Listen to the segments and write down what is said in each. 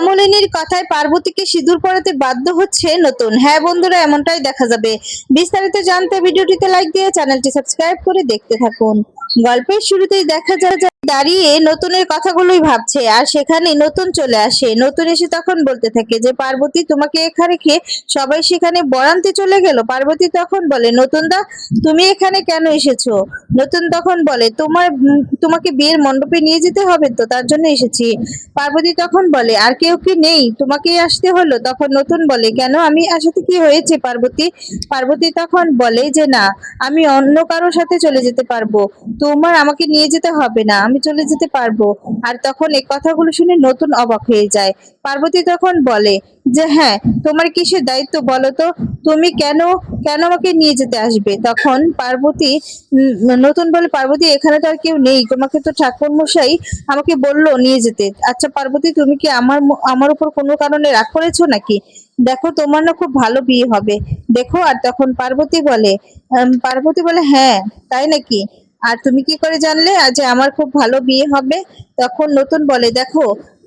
কমলিনীর কথায় পার্বতীকে সিঁদুর পরাতে বাধ্য হচ্ছে নতুন। হ্যাঁ বন্ধুরা, এমনটাই দেখা যাবে। বিস্তারিত জানতে ভিডিওটিতে লাইক দিয়ে চ্যানেলটি সাবস্ক্রাইব করে দেখতে থাকুন। গল্পের শুরুতেই দেখা যায় দাঁড়িয়ে নতুনের কথাগুলোই ভাবছে আর সেখানে নতুন চলে আসে। নতুন এসে তখন বলতে থাকে যে, পার্বতী, তোমাকে এখানে রেখে সবাই সেখানে বরান্তে চলে গেল? পার্বতী তখন বলে নতুন দা তুমি এখানে কেন এসেছ? নতুন তখন বলে, তোমার তোমাকে বিয়ের মণ্ডপে নিয়ে যেতে হবে তো, তার জন্য এসেছি। পার্বতী তখন বলে, আর কেউ কি নেই? তোমাকেই আসতে হলো? তখন নতুন বলে, কেন? আমি আসাতে কি হয়েছে পার্বতী? পার্বতী তখন বলে যে, না, আমি অন্য কারোর সাথে চলে যেতে পারব। তোমার আমাকে নিয়ে যেতে হবে না। আমি চলে যেতে পারব। আর তখন এই কথাগুলো শুনে নতুন অবাক হয়ে যায়। পার্বতী তখন বলে, যে হ্যাঁ তোমার কিসের দায়িত্ব বলো তো? তুমি কেন কেন আমাকে নিয়ে যেতে আসবে? তখন পার্বতী নতুন বলে, পার্বতী, এখানে তো আর কেউ নেই। তোমাকে তো ঠাকুর মশাই আমাকে বলল নিয়ে যেতে। আচ্ছা পার্বতী, তুমি কি আমার আমার উপর কোনো কারণে রাগ করেছ নাকি? দেখো, তোমার না খুব ভালো বিয়ে হবে। দেখো। আর তখন পার্বতী বলে পার্বতী বলে হ্যাঁ তাই নাকি? আর তুমি কি করে জানলে? যে আমার খুব ভালো বিয়ে হবে, তখন নতুন বলে, দেখো,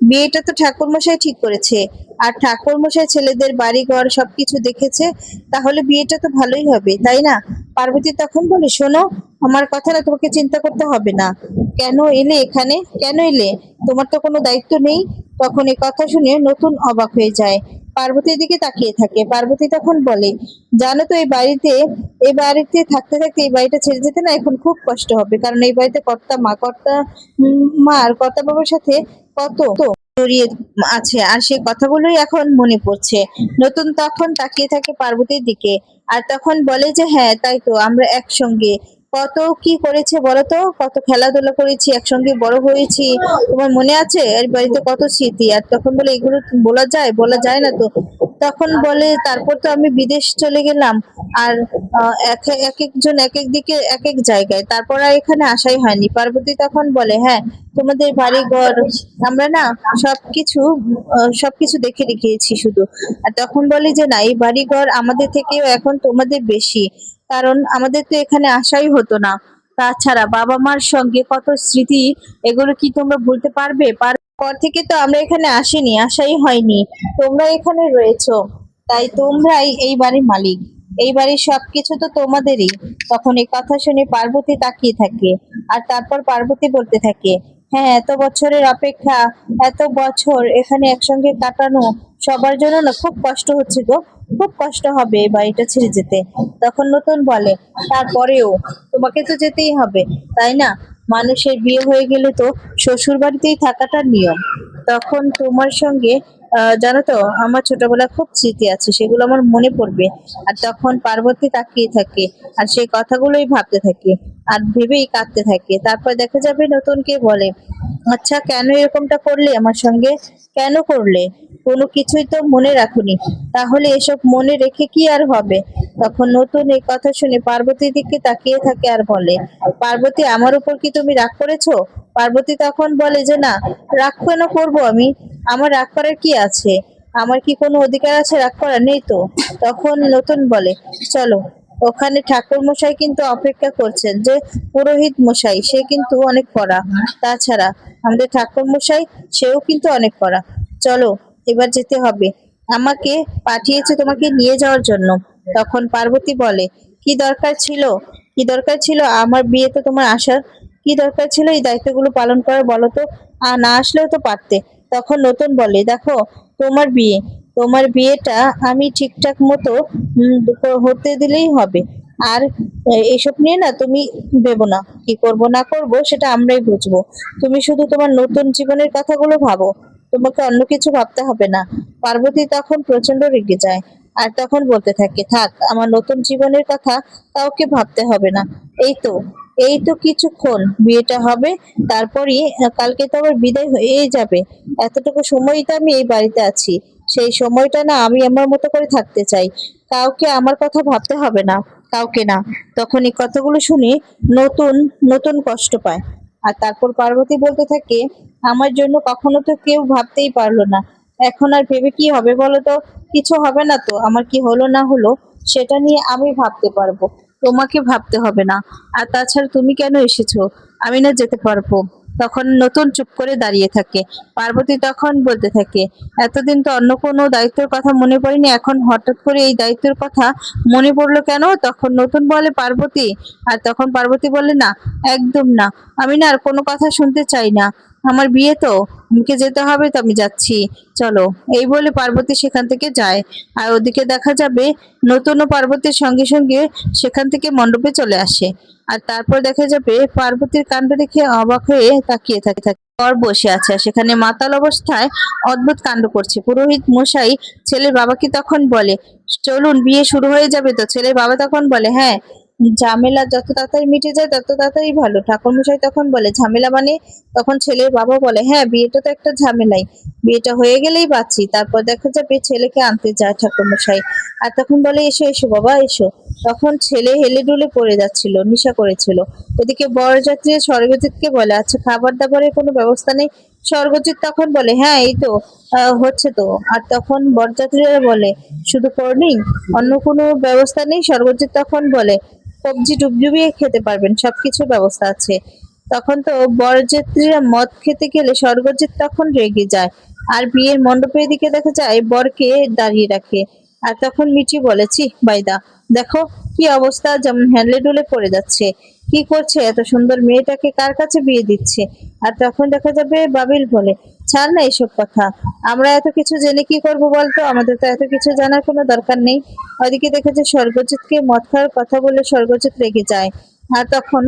বিয়েটা তো ঠাকুর মশাই ঠিক করেছে। আর ঠাকুর মশাই ছেলেদের বাড়ি ঘর সবকিছু দেখেছে, তাহলে বিয়েটা তো ভালোই হবে, তাই না? পার্বতী তখন বলে, শোনো, আমার কথা না তোমাকে চিন্তা করতে হবে না। কেন এলে এখানে? কেন এলে? তোমার তো কোনো দায়িত্ব নেই। তখন এই কথা শুনে নতুন অবাক হয়ে যায়। পার্বতীর দিকে তাকিয়ে থাকে। পার্বতী তখন বলে, জানো তো, এই বাড়িতে এই বাড়িতে থাকতে থাকতে এই বাড়িটা ছেড়ে যেতে না এখন খুব কষ্ট হবে। কারণ এই বাড়িতে কর্তা মা কর্তা মা আর কর্তা বাবার সাথে কত জড়িয়ে আছে। আর সেই কথাগুলোই এখন মনে পড়ছে। নতুন তখন তাকিয়ে থাকে পার্বতীর দিকে। আর তখন বলে যে হ্যাঁ তাই তো, আমরা একসঙ্গে কত কি করেছে বলো তো? কত খেলাধুলা করেছি, একসঙ্গে বড় হয়েছি। তোমার মনে আছে? এর বাড়িতে কত স্মৃতি? আর তখন বলে এগুলো বলা যায়? বলা যায় না তো? তখন বলে, তারপর তো আমি বিদেশ চলে গেলাম। আর এক এক একজন এক এক দিকে এক এক জায়গায়। তারপর আর এখানে আসাই হয়নি। পার্বতী তখন বলে হ্যাঁ তোমাদের বাড়ি ঘর, আমরা না সবকিছু সবকিছু দেখে রেখেছি শুধু। আর তখন বলি যে, না, এই বাড়ি ঘর আমাদের থেকেও এখন তোমাদের বেশি। কারণ আমাদের তো এখানে আসাই হতো না। তাছাড়া বাবা মার সঙ্গে কত স্মৃতি, এগুলো কি তোমরা ভুলতে পারবে? পার থেকে তো আমরা এখানে আসিনি, আসাই হয়নি। তোমরা এখানে রয়েছো। তাই তোমরাই এই বাড়ির মালিক। এই বাড়ির সবকিছু তো তোমাদেরই। তখন এই কথা শুনে পার্বতী তাকিয়ে থাকে আর তারপর পার্বতী বলতে থাকে হ্যাঁ এত বছরের অপেক্ষা, এত বছর এখানে একসঙ্গে কাটানো সবার জন্য না খুব কষ্ট হচ্ছে গো। খুব কষ্ট হবে এই বাড়িটা ছেড়ে যেতে। তখন নতুন বলে, তারপরেও তোমাকে তো যেতেই হবে, তাই না? মানুষের বিয়ে হয়ে গেলে তো শ্বশুর বাড়িতেই থাকাটা নিয়ম। তখন তোমার সঙ্গে জানো তো, আমার ছোটবেলা খুব স্মৃতি আছে, সেগুলো আমার মনে পড়বে। আর তখন পার্বতী তাকিয়ে থাকে, আর সেই কথাগুলোই ভাবতে থাকে, আর ভেবেই কাঁদতে থাকে। তারপর দেখা যাবে নতুন কে বলে। আচ্ছা কেন এরকমটা করলে আমার সঙ্গে? কেন করলে? কোনো কিছুই তো মনে রাখুনি। তাহলে এসব মনে রেখে কি আর হবে? তখন নতুন এই কথা শুনে পার্বতীর দিকে তাকিয়ে থাকে আর বলে, পার্বতী, আমার উপর কি তুমি রাগ করেছ? পার্বতী তখন বলে যে, না, রাগ কেন করব আমি? আমার রাগ করার কি আছে? আমার কি কোনো অধিকার আছে? রাগ করার নেই তো? তখন নতুন বলে, চলো ওখানে ঠাকুর মশাই কিন্তু অপেক্ষা করছেন যে পুরোহিত মশাই, সে কিন্তু অনেক কড়া। তাছাড়া আমাদের ঠাকুর মশাই সেও কিন্তু অনেক কড়া। চলো, এবার যেতে হবে। আমাকে পাঠিয়েছে তোমাকে নিয়ে যাওয়ার জন্য। তখন পার্বতী বলে, কি দরকার ছিল? কি দরকার ছিল? আমার বিয়েতে তোমার আসার। কি দরকার ছিল এই দায়িত্বগুলো পালন করার বলো তো? আর না আসলেও তো পারতে। তখন নতুন বলে, দেখো, তোমার বিয়ে। তোমার বিয়েটা আমি ঠিকঠাক মতো হতে দিলেই হবে। আর এসব নিয়ে না তুমি ভেবো না, কি করব না করব সেটা আমরাই বুঝব। তুমি শুধু তোমার নতুন জীবনের কথাগুলো ভাবো, তোমাকে অন্য কিছু ভাবতে হবে না। পার্বতী তখন প্রচণ্ড রেগে যায় আর তখন বলতে থাকে, থাক, আমার নতুন জীবনের কথা কাউকে ভাবতে হবে না। এই তো এই তো কিছুক্ষণ, বিয়েটা হবে, তারপরই, কালকে তো আবার বিদায় হয়েই যাবে। এতটুকু সময়ই তো আমি এই বাড়িতে আছি। সেই সময়টা না আমি আমার মতো করে থাকতে চাই। কাউকে আমার কথা ভাবতে হবে না, কাউকে না। তখন এই কথাগুলো শুনে নতুন নতুন কষ্ট পায়। আর তারপর পার্বতী বলতে থাকে, আমার জন্য কখনো তো কেউ ভাবতেই পারল না। এখন আর ভেবে কি হবে বলো তো কিছু হবে না তো। আমার কি হলো না হলো, সেটা নিয়ে আমি ভাবতে পারব। তোমাকে ভাবতে হবে না। আর তাছাড়া তুমি কেন এসেছ? আমি না যেতে পারব। তখন নতুন চুপ করে দাঁড়িয়ে থাকে। পার্বতী তখন বলতে থাকে, এতদিন তো অন্য কোনো দায়িত্বের কথা মনে পড়েনি, এখন হঠাৎ করে এই দায়িত্বের কথা মনে পড়ল কেন? তখন নতুন বলে, পার্বতী। আর তখন পার্বতী বলে, না, একদম না। আমি না আর কোনো কথা শুনতে চাই না। আমার বিয়ে তো, আমাকে যেতে হবে তো আমি যাচ্ছি। চলো, এই বলে পার্বতী সেখান থেকে যায়। আর ওদিকে দেখা যাবে নতুন ও পার্বতীর সঙ্গে সঙ্গে সেখান থেকে মণ্ডপে চলে আসে। আর তারপর দেখা যাবে পার্বতীর কাণ্ড দেখে অবাক হয়ে তাকিয়ে থাকে। থাকে বর বসে আছে। সেখানে মাতাল অবস্থায় অদ্ভুত কাণ্ড করছে। পুরোহিত মশাই ছেলের বাবাকে তখন বলে, চলুন, বিয়ে শুরু হয়ে যাবে তো। ছেলের বাবা তখন বলে হ্যাঁ ঝামেলা যত তাড়াতাড়ি মিটে যায়, তত তাড়াতাড়ি ভালো। ঠাকুরমশাই তখন বলে, ঝামেলা মানে? তখন ছেলের বাবা বলে হ্যাঁ বিয়েটা তো একটা ঝামেলাই। বিয়েটা হয়ে গেলেই বাঁচি। তারপর দেখা যাবে ছেলেকে আনতে যায় ঠাকুরমশাই। আর তখন বলে, এসো এসো, বাবা, এসো। তখন ছেলে হেলে ডুলে পড়ে যাচ্ছিল, নিশা করেছিল। ওদিকে বরযাত্রী স্বর্গজিৎকে বলে আচ্ছা খাবার দাবারের কোনো ব্যবস্থা নেই? স্বর্গজিৎ তখন বলে হ্যাঁ এই তো হচ্ছে তো। আর তখন বরযাত্রীরা বলে, শুধু করনি? অন্য কোনো ব্যবস্থা নেই? স্বর্গজিৎ তখন বলে সবজি ডুবডুবিয়ে খেতে পারবেন, সবকিছুর ব্যবস্থা আছে। তখন তো বরযাত্রীরা মদ খেতে গেলে স্বর্গজিৎ তখন রেগে যায়। আর বিয়ের মণ্ডপের দিকে দেখা যায়, বরকে দাঁড়িয়ে রাখে। আর তখন মিঠি বলেছি বাইদা, দেখো কি অবস্থা, যেমন হ্যান্ডলে ডুলে পড়ে যাচ্ছে। কি করছে? এত সুন্দর মেয়েটাকে কার কাছে বিয়ে দিচ্ছে? আর তখন দেখা যাবে বাবিল বলে, ছাড় না এসব কথা। আমরা এত কিছু জেনে কি করব বলতো? আমাদের তো এত কিছু জানার কোনো দরকার নেই। ওদিকে দেখেছে স্বর্গজিৎকে মদ খাওয়ার কথা বলে স্বর্গজিৎ রেগে যায়। আর তখন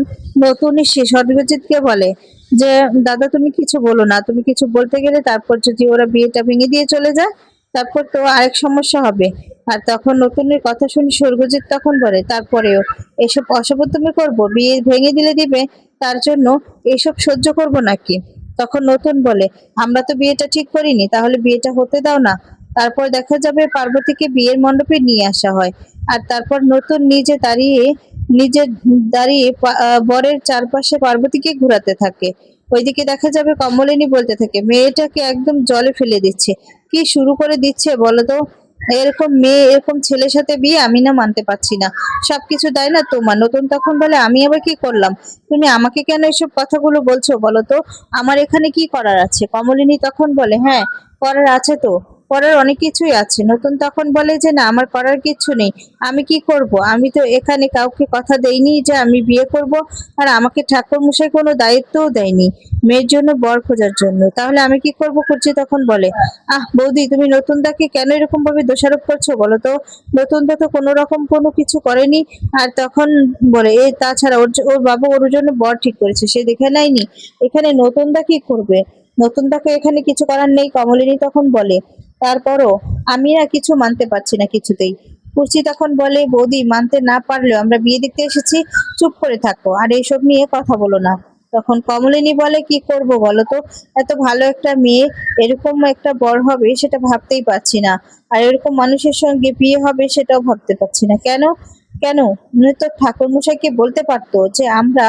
নতুন সে স্বর্গজিৎকে বলে যে, দাদা, তুমি কিছু বলো না। তুমি কিছু বলতে গেলে তারপর যদি ওরা বিয়েটা ভেঙে দিয়ে চলে যায় তারপর তো আরেক সমস্যা হবে। আর তখন নতুনের কথা শুনে স্বর্গজিৎ তখন বলে, তারপরেও এসব অসভ্য তুমি করব? বিয়ে ভেঙে দিলে দিবে? তার জন্য এসব সহ্য করব নাকি? তখন নতুন বলে, আমরা তো বিয়েটা ঠিক করিনি, তাহলে বিয়েটা হতে দাও না। তারপর দেখা যাবে পার্বতীকে বিয়ের মণ্ডপে নিয়ে আসা হয়। আর তারপর নতুন নিজে দাঁড়িয়ে নিজে দাঁড়িয়ে বরের চারপাশে পার্বতীকে ঘোরাতে থাকে। ওইদিকে দেখা যাবে কমলিনী বলতে থাকে, মেয়েটাকে একদম জলে ফেলে দিচ্ছে। কি শুরু করে দিচ্ছে বলো তো? এরকম মেয়ে, এরকম ছেলের সাথে বিয়ে আমি না মানতে পারছি না। সবকিছু দেয় না তোমার? নতুন তখন বলে, আমি আবার কি করলাম? তুমি আমাকে কেন এসব কথাগুলো বলছো বলো তো? আমার এখানে কি করার আছে? কমলিনী তখন বলে হ্যাঁ করার আছে তো। করার অনেক কিছুই আছে। নতুন তখন বলে যে, না, আমার করার কিছু নেই। আমি কি করব? আমি তো এখানে কাউকে কথা দেইনি যে, আমি বিয়ে করব। আর আমাকে ঠাকুর মশাই কোনো দায়িত্বও দেয়নি মেয়ের জন্য, বর খোঁজার জন্য। তাহলে আমি কি করব? খুঁজছি তখন বলে, আহ, বৌদি, তুমি নতুন দাকে কেন এরকম ভাবে দোষারোপ করছ বলো তো? নতুন দা তো কোনো রকম কোনো কিছু করেনি। আর তখন বলে, এ, তাছাড়া ওর ওর বাবা ওর জন্য বর ঠিক করেছে, সে দেখে নেয়নি। এখানে নতুন দা কি করবে? নতুন দাকে এখানে কিছু করার নেই? কমলিনী তখন বলে তারপরও আমি আর কিছু মানতে পারছি না কিছুতেই। কুর্চি তখন বলে, বৌদি, মানতে না পারলেও আমরা বিয়ে দেখতে এসেছি, চুপ করে থাকো, আর এইসব নিয়ে কথা বলো না। তখন কমলিনী বলে, কি করব বলো তো? এত ভালো একটা মেয়ে, এরকম একটা বর হবে সেটা ভাবতেই পারছি না। আর এরকম মানুষের সঙ্গে বিয়ে হবে সেটাও ভাবতে পারছি না। কেন? কেন? উনি তো ঠাকুর মশাইকে বলতে পারতো যে, আমরা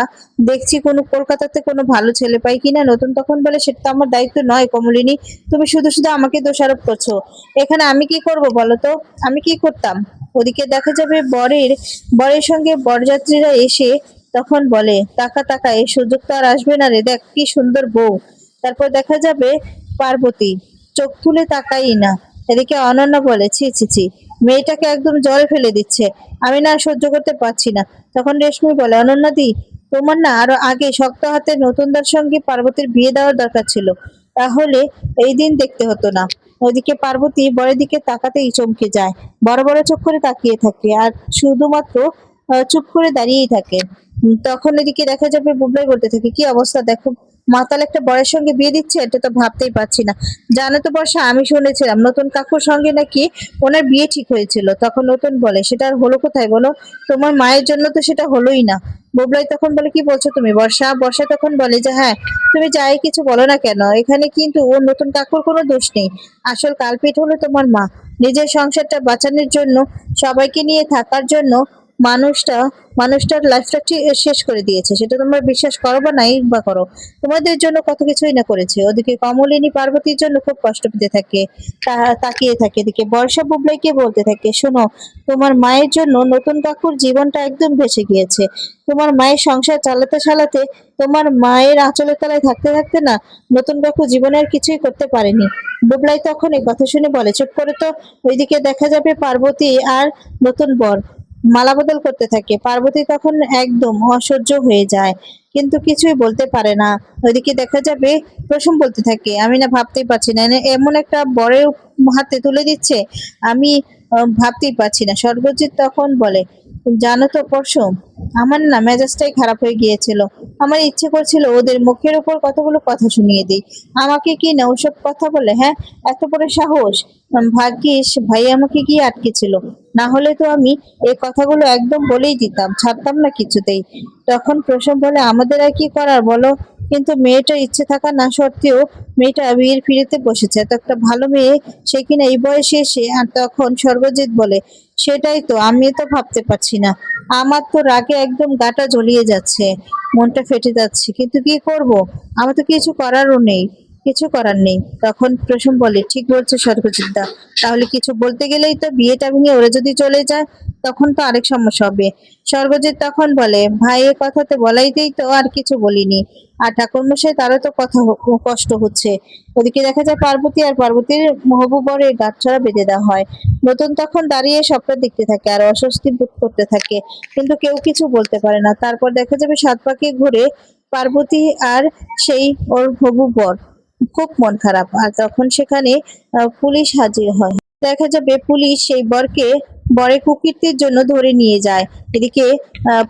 দেখছি কোনো কলকাতাতে কোনো ভালো ছেলে পাই কিনা, নতুন তখন বলে, সেটা তো আমার দায়িত্ব নয় কমলিনী, তুমি শুধু শুধু আমাকে দোষারোপ করছ। এখানে আমি কি করব বলো তো? আমি কি করতাম? ওদিকে দেখা যাবে বরের বরের সঙ্গে বরযাত্রীরা এসে তখন বলে তাকা তাকা এই সুযোগ তো আর আসবে না রে, দেখ কি সুন্দর বউ। তারপর দেখা যাবে পার্বতী, চোখ তুলে তাকাই না। এদিকে অনন্য বলে, ছি ছি ছি। মেয়েটাকে একদম জল ফেলে দিচ্ছে। আমি না সহ্য করতে পারছি না। তখন রেশমি বলে অনন্যাদি তোমার না আরও আগে শক্ত হাতে নতুনদার সঙ্গে পার্বতীর বিয়ে দেওয়ার দরকার ছিল। তাহলে এই দিন দেখতে হতো না। ওদিকে পার্বতী বরের দিকে তাকাতেই চমকে যায়। বড় বড় চোখ করে তাকিয়ে থাকে আর শুধুমাত্র চুপ করে দাঁড়িয়েই থাকে। তখন এদিকে দেখা যাবে বুবলাই বলতে থাকে, কি অবস্থা দেখো? মাতাল একটা বরের সঙ্গে বিয়ে দিচ্ছে, এটা তো ভাবতেই পারছি না। জানো তো বর্ষা, আমি শুনেছিলাম, নতুন কাকুর সঙ্গে নাকি ওনার বিয়ে ঠিক হয়েছিল, তখন নতুন বলে, সেটা আর হলো কোথায় বলো? তোমার মায়ের জন্য তো সেটা হলোই না। বুবলাই তখন বলে, কি বলছো তুমি, বর্ষা? বর্ষা তখন বলে যে হ্যাঁ তুমি যাই কিছু বলো না কেন, এখানে কিন্তু ওর নতুন কাকুর কোনো দোষ নেই। আসল কালপিট হলো তোমার মা। নিজের সংসারটা বাঁচানোর জন্য, সবাইকে নিয়ে থাকার জন্য মানুষটা, মানুষটার লাইফটা শেষ করে দিয়েছে। সেটা তোমরা বিশ্বাস করো বা নাই বা করো। তোমাদের জন্য কত কিছুই না করেছে। ওদিকে কমলিনী পার্বতীর জন্য খুব কষ্ট পেতে থাকে তাকিয়ে থাকে। এদিকে বর্ষা বুবলাইকে বলতে থাকে, শোনো, তোমার মায়ের জন্য নতুন কাকুর জীবনটা একদম ভেসে গিয়েছে। তোমার মায়ের সংসার চালাতে চালাতে তোমার মায়ের আঁচলের তলায় থাকতে থাকতে না নতুন কাকু জীবনের কিছুই করতে পারেনি। বুবলাই তখন এই কথা শুনে বলে, চুপ করে তো, ওইদিকে দেখা যাবে পার্বতী আর নতুন বর। মালা বদল করতে থাকে। পার্বতী তখন একদম অসহ্য হয়ে যায়, কিন্তু কিছুই বলতে পারে না। ওইদিকে দেখা যাবে প্রসম বলতে থাকে, আমি না ভাবতেই পারছি না এমন একটা বরের হাতে তুলে দিচ্ছে, আমি ভাবতেই পারছি না। সর্বজিৎ তখন বলে, জানো তো পরশু আমার না মেজাজটাই খারাপ হয়ে গিয়েছিল। আমার ইচ্ছে করছিল ওদের মুখের উপর কতগুলো কথা শুনিয়ে দিই। আমাকে কি না ওসব কথা বলে হ্যাঁ? এত বড় সাহস ভাগ্যিস ভাই আমাকে গিয়ে আটকেছিল। না হলে তো আমি এই কথাগুলো একদম বলেই দিতাম, ছাড়তাম না কিছুতেই। তখন প্রসম বলে, আমাদের আর কি করার বলো? কিন্তু মেয়েটার ইচ্ছে থাকা না সত্ত্বেও মেয়েটা বিয়ের ফিরেতে বসেছে। তো একটা ভালো মেয়ে, সে কিনা এই বয়সে এসে, আর তখন সর্বজিৎ বলে, সেটাই তো আমি তো ভাবতে পারছি না। আমার তো রাগে একদম গাটা জ্বলিয়ে যাচ্ছে, মনটা ফেটে যাচ্ছে। কিন্তু কি করব? আমার তো কিছু করারও নেই। কিছু করার নেই। তখন প্রসম বলে, ঠিক বলছে সর্বজিৎদা তাহলে কিছু বলতে গেলেই তো বিয়েটা ভেঙে ওরা যদি চলে যায়, তখন তো আরেক সমস্যা হবে। সর্বজিৎ তখন বলে ভাইয়ের কথাতে বলাইতেই তো আর কিছু বলিনি। আর ঠাকুরমশাই তারও তো কথা কষ্ট হচ্ছে। ওদিকে দেখা যায় পার্বতী আর পার্বতীর মহবুবরের গাছছড়া বেঁধে দেওয়া হয়। নতুন তখন দাঁড়িয়ে সবটা দেখতে থাকে আর অস্বস্তি বোধ করতে থাকে। কিন্তু কেউ কিছু বলতে পারে না। তারপর দেখা যাবে সাত পাকে ঘুরে পার্বতী আর সেই ওর হবু বর। খুব মন খারাপ। আর তখন সেখানে পুলিশ হাজির হয়। দেখা যাবে পুলিশ সেই বরকে বরের কুকীর্তির জন্য ধরে নিয়ে যায়। এদিকে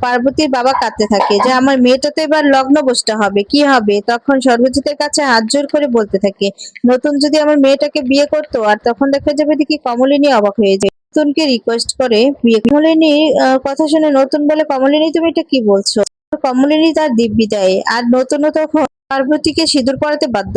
পার্বতীর বাবা কাঁদতে থাকে যে, আমার মেয়েটা তো এবার লগ্ন বসতে হবে, কি হবে? তখন সর্বজিতের কাছে হাত জোর করে বলতে থাকে, নতুন যদি আমার মেয়েটাকে বিয়ে করতো, আর তখন দেখা যাবে দেখি কমলিনী অবাক হয়ে যায়। নতুনকে রিকোয়েস্ট করে বিয়ে। কমলিনী কথা শুনে নতুন বলে, কমলিনী, তুমি এটা কি বলছো? কমলিনী তার দিব্যি দেয়। আর নতুন তখন পার্বতীকে সিঁদুর পরাতে বাধ্য